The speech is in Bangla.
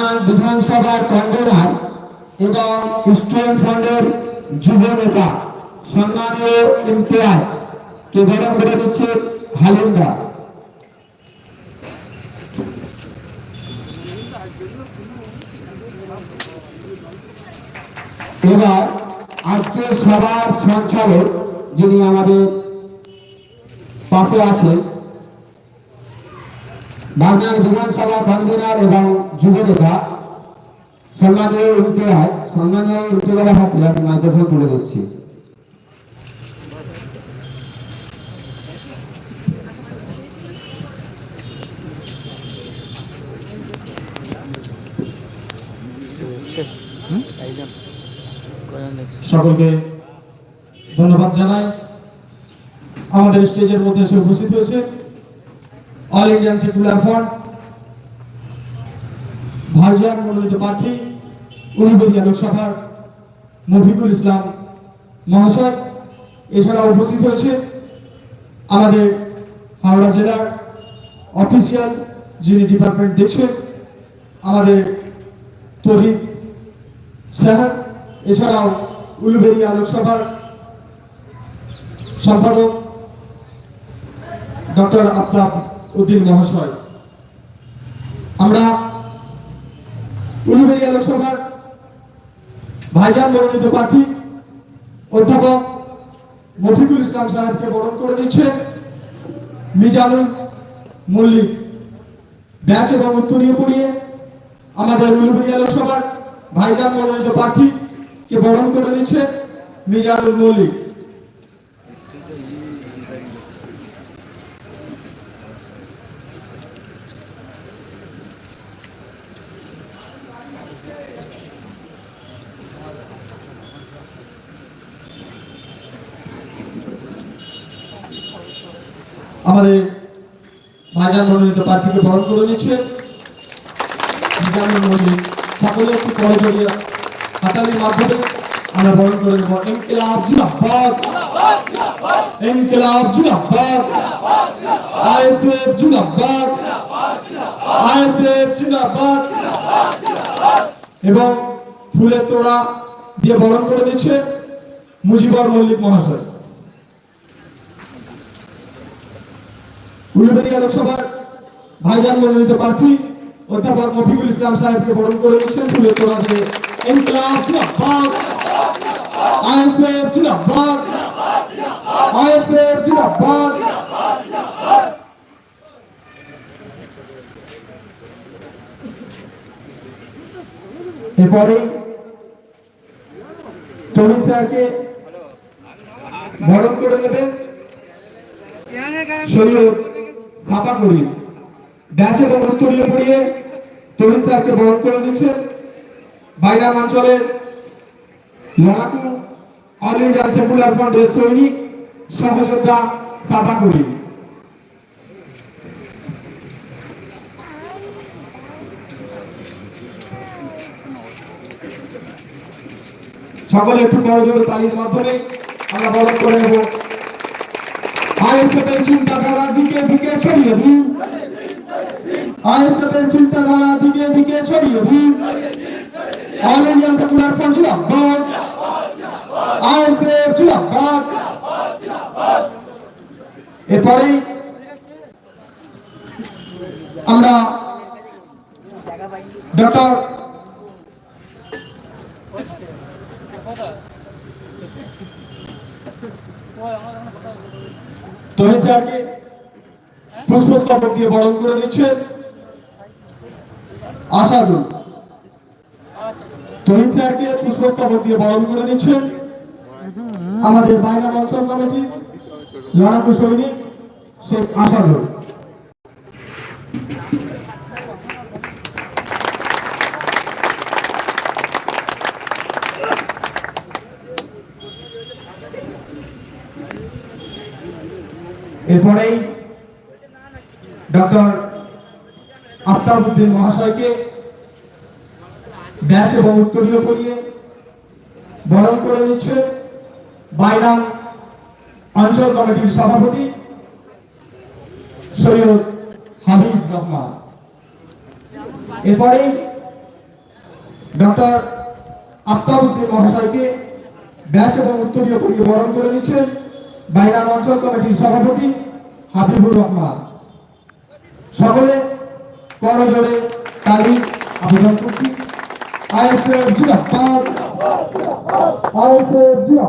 বাগনান বিধানসভার কনভেনার এবং স্টুডেন্ট ফ্রন্টের যুব নেতা সম্মানীয় ইমতিয়াজ, কে বরণ করে দিচ্ছে হালিন্দা এবার আজকে সবার সঞ্চালক যিনি আমাদের পাশে আছেন বাগনান বিধানসভা কনভেনার এবং যুব নেতা সম্মানীয় ইমতিয়াজ সম্মানীয় ইমতিয়াজ হাতে আমি মাইক্রোফোন তুলে দিচ্ছি সকলকে ধন্যবাদ জানাই। আমাদের স্টেজের মধ্যে এসে উপস্থিত হয়েছে। অল ইন্ডিয়ান সেকুলার ফ্রন্ট ভাইজান মনোনীত প্রার্থী উলুবেরিয়া লোকসভার মফিকুল ইসলাম মহাশয় এছাড়া উপস্থিত হয়েছে আমাদের হাওড়া জেলার অফিসিয়াল যিনি ডিপার্টমেন্ট দেখছেন, আমাদের তহিদ স্যার এছাড়াও উলুবেরিয়া লোকসভার সম্পাদক ডক্টর আফতাব উদ্দিন মহাশয়। আমরা উলুবেরিয়া লোকসভার ভাইজান মনোনীত প্রার্থী অধ্যাপক মফিকুল ইসলাম সাহেবকে বরণ করে নিচ্ছে মিজানুল মল্লিক। ব্যাচ এবং উত্তরীয় পড়িয়ে আমাদের উলুবেরিয়া লোকসভার ভাইজান মনোনীত প্রার্থী কে বরণ করে নিচ্ছে মিজানুল মল্লিক। আমাদের ভাইজান মনোনীত প্রার্থীকে বরণ করে নিচ্ছে। মিজানুল মল্লিক সকলে একটু করে জড়িয়ে হাতালির মাধ্যমে আমরা বরণ করে নেব। ইনকিলাব জিন্দাবাদ ইনকিলাব জিন্দাবাদ আইএসএফ জিন্দাবাদ আইএসএফ জিন্দাবাদ এবং ফুলের তোড়া দিয়ে বরণ করে দিচ্ছে মুজিবর মল্লিক মহাশয়। উলুবেরিয়া লোকসভার ভাইজান মনোনীত প্রার্থী অধ্যাপক মফিকুল ইসলাম সাহেবকে বরণ করে দিচ্ছেন ফুলের তোড়া দিয়ে। ইনকলাব, জিন্দাবাদ। আইএসএফ জিন্দাবাদ। আইএসএফ, জিন্দাবাদ। এরপরে তরুণ স্যারকে বরণ করে নেবেন। শরীর সাপা করি। ব্যাচ এবং উত্তরীয় পড়িয়ে তরুণ স্যারকে বরণ করে দিচ্ছেন। বাইরাম অঞ্চলের লড়াকু অল ইন্ডিয়া সেকুলার ফ্রন্টের সৈনিক, সহযোদ্ধা সাপা করি। সকলে একটু বড় জোরে তালির মাধ্যমে আমরা বরণ করে নেব। আইএসএফের চিন্তাধারা দিকে দিকে ছড়িয়ে দিন। আইএসএফের চিন্তাধারা দিকে দিকে ছড়িয়ে দিন। অল ইন্ডিয়ান সেকুলার ফ্রন্ট জিন্দাবাদ আইএসএফ জিন্দাবাদ এরপরেই আমরা ডক্টর তহিদ স্যারকে পুষ্পস্তবক দিয়ে বরণ করে দিচ্ছে আশাদুল তহিদ স্যারকে পুষ্পস্তবক দিয়ে বরণ করে নিচ্ছে আমাদের বাইনা অঞ্চল কমিটি, লড়াকু সৈনিক শেখ আশাদুল এরপরেই ডক্টর আফতাবুদ্দিন মহাশয়কে ব্যাচ এবং উত্তরীয় করিয়ে বরণ করে নিচ্ছে বাইরাম অঞ্চল কমিটির সভাপতি সৈয়দ হাবিব রহমান। এরপরেই ডক্টর আফতাবুদ্দিন মহাশয়কে ব্যাচ এবং উত্তরীয় পরিয়ে বরণ করে নিচ্ছেন বাইরাম অঞ্চল কমিটির সভাপতি হাবিবুর রহমান। সকলে করজোড়ে তালি আবেদন করছি। আইএসএফ জিয়া আইএসএফ জিন্দাবাদ